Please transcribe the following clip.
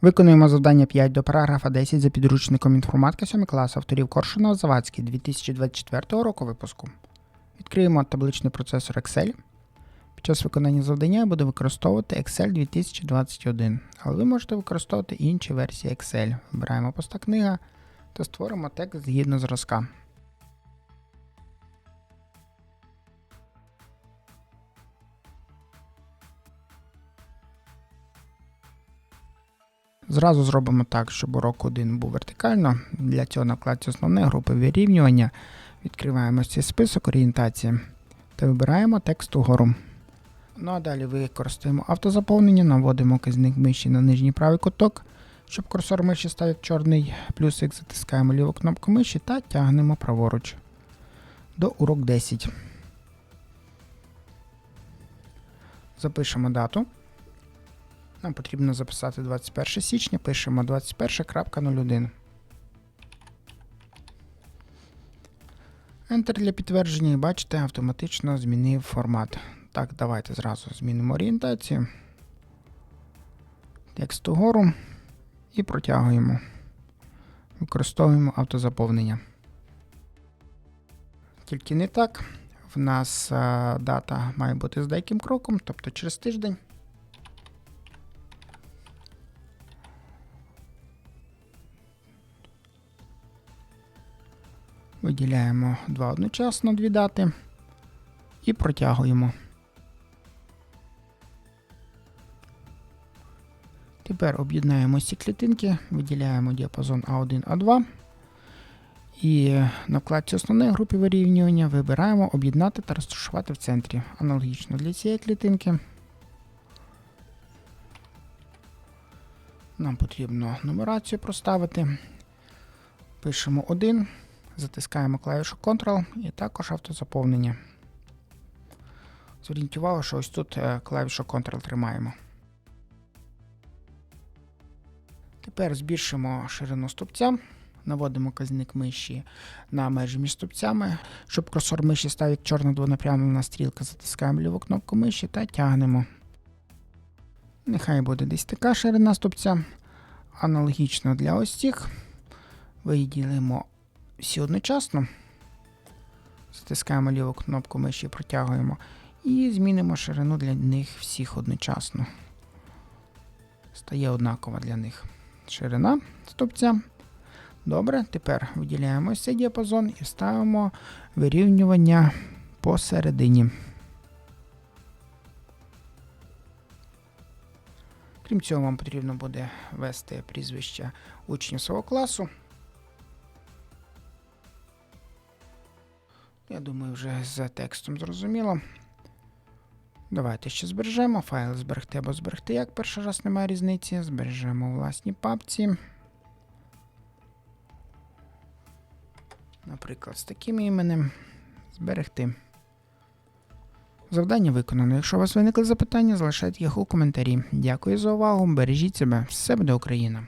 Виконуємо завдання 5 до параграфа 10 за підручником інформатика 7 клас авторів Коршунова Завадський 2024 року випуску. Відкриємо табличний процесор Excel. Під час виконання завдання я буду використовувати Excel 2021, але ви можете використовувати інші версії Excel. Вибираємо поста книга та створимо текст згідно зразка. Зразу зробимо так, щоб урок 1 був вертикально. Для цього на вкладці основне групи вирівнювання. Відкриваємо цей список орієнтації та вибираємо текст угору. Ну а далі використаємо автозаповнення, наводимо казник миші на нижній правий куток. Щоб курсор миші став чорний плюсик, затискаємо ліву кнопку миші та тягнемо праворуч до урок 10. Запишемо дату. Нам потрібно записати 21 січня, пишемо 21.01. Enter для підтвердження і бачите, автоматично змінив формат. Так, давайте зразу змінимо орієнтацію. Текст угору і протягуємо. Використовуємо автозаповнення. Тільки не так. В нас а, дата має бути з деяким кроком, тобто через тиждень. Виділяємо два одночасно дві дати і протягуємо. Тепер об'єднаємо ці клітинки, виділяємо діапазон А1, А2. І на вкладці основної групи вирівнювання вибираємо об'єднати та розташувати в центрі. Аналогічно для цієї клітинки. Нам потрібно нумерацію проставити. Пишемо 1. Затискаємо клавішу Ctrl і також автозаповнення. Зверніть увагу, що ось тут е, клавішу Ctrl тримаємо. Тепер збільшимо ширину стовпця, наводимо казник миші на межі між стовпцями. Щоб курсор миші став як чорна двонапрямлена стрілка, затискаємо ліву кнопку миші та тягнемо. Нехай буде десь така ширина стовпця. Аналогічно для ось цих. Виділимо всі одночасно. Затискаємо ліву кнопку миші, протягуємо і змінимо ширину для них всіх одночасно. Стає однакова для них ширина стовпця. Добре, тепер виділяємо цей діапазон і ставимо вирівнювання посередині. Крім цього, вам потрібно буде ввести прізвище учнів свого класу. Я думаю, вже з текстом зрозуміло. Давайте ще збережемо. Файл зберегти або зберегти, як перший раз немає різниці. Збережемо у власній папці. Наприклад, з таким іменем. Зберегти. Завдання виконано. Якщо у вас виникли запитання, залишайте їх у коментарі. Дякую за увагу. Бережіть себе. Все буде Україна!